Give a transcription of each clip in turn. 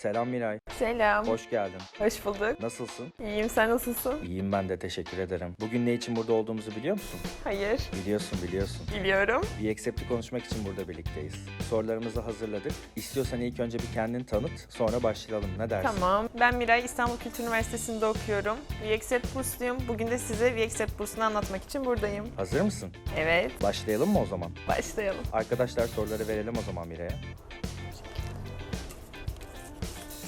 Selam Miray. Selam. Hoş geldin. Hoş bulduk. Nasılsın? İyiyim sen nasılsın? İyiyim ben de teşekkür ederim. Bugün ne için burada olduğumuzu biliyor musun? Hayır. Biliyorsun biliyorsun. Biliyorum. Accept'i konuşmak için burada birlikteyiz. Sorularımızı hazırladık. İstiyorsan ilk önce bir kendini tanıt, sonra başlayalım. Ne dersin? Tamam. Ben Miray İstanbul Kültür Üniversitesi'nde okuyorum. VXET bursluyum. Bugün de size VXET bursunu anlatmak için buradayım. Hazır mısın? Evet. Başlayalım mı o zaman? Başlayalım. Arkadaşlar soruları verelim o zaman Miray'a.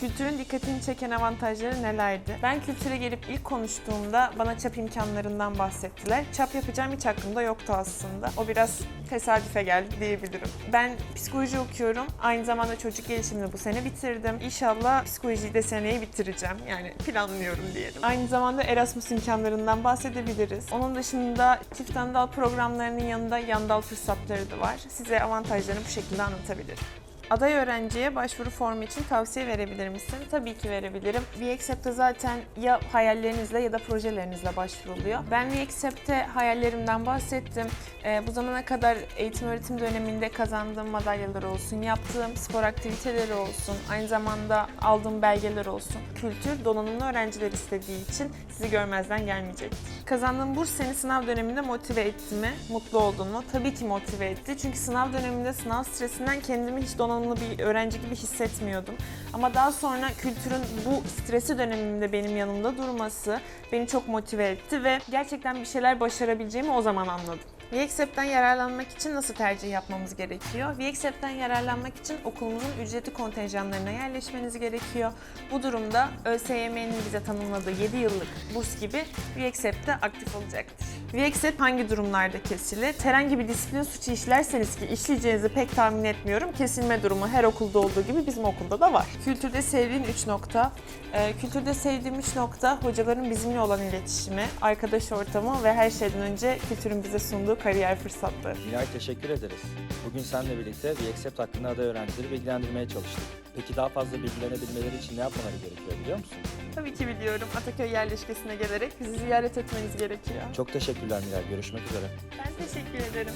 Kültürün dikkatini çeken avantajları nelerdi? Ben kültüre gelip ilk konuştuğumda bana çap imkanlarından bahsettiler. Çap yapacağım hiç aklımda yoktu aslında. O biraz tesadüfe geldi diyebilirim. Ben psikoloji okuyorum. Aynı zamanda çocuk gelişimini bu sene bitirdim. İnşallah psikolojiyi de seneye bitireceğim. Yani planlıyorum diyelim. Aynı zamanda Erasmus imkanlarından bahsedebiliriz. Onun dışında çift dal programlarının yanında yan dal fırsatları da var. Size avantajlarını bu şekilde anlatabilirim. Aday öğrenciye başvuru formu için tavsiye verebilir misin? Tabii ki verebilirim. VXAP'te zaten ya hayallerinizle ya da projelerinizle başvuruluyor. Ben VXAP'te hayallerimden bahsettim. Ee, bu zamana kadar eğitim öğretim döneminde kazandığım madalyalar olsun, yaptığım spor aktiviteleri olsun, aynı zamanda aldığım belgeler olsun. Kültür donanımlı öğrenciler istediği için sizi görmezden gelmeyecektir. Kazandığım burs seni sınav döneminde motive etti mi? Mutlu oldun mu? Tabii ki motive etti. Çünkü sınav döneminde sınav stresinden kendimi hiç donanımlı bir öğrenci gibi hissetmiyordum. Ama daha sonra kültürün bu stresi dönemimde benim yanımda durması beni çok motive etti ve gerçekten bir şeyler başarabileceğimi o zaman anladım. VXAP'ten yararlanmak için nasıl tercih yapmamız gerekiyor? VXAP'ten yararlanmak için okulumuzun ücretli kontenjanlarına yerleşmeniz gerekiyor. Bu durumda ÖSYM'nin bize tanımladığı 7 yıllık burs gibi VXAP'te aktif olacaktır. VXAP hangi durumlarda kesilir? Herhangi bir disiplin suçu işlerseniz ki işleyeceğinizi pek tahmin etmiyorum. Kesilme durumu her okulda olduğu gibi bizim okulda da var. Kültürde sevdiğin 3 nokta. Ee, kültürde sevdiğim 3 nokta hocaların bizimle olan iletişimi, arkadaş ortamı ve her şeyden önce kültürün bize sunduğu kariyer fırsatları. Miray teşekkür ederiz. Bugün seninle birlikte Accept hakkında aday öğrencileri bilgilendirmeye çalıştık. Peki daha fazla bilgilenebilmeleri için ne yapmaları gerekiyor biliyor musun? Tabii ki biliyorum. Ataköy yerleşkesine gelerek bizi ziyaret etmeniz gerekiyor. Çok teşekkürler Miray. Görüşmek üzere. Ben teşekkür ederim.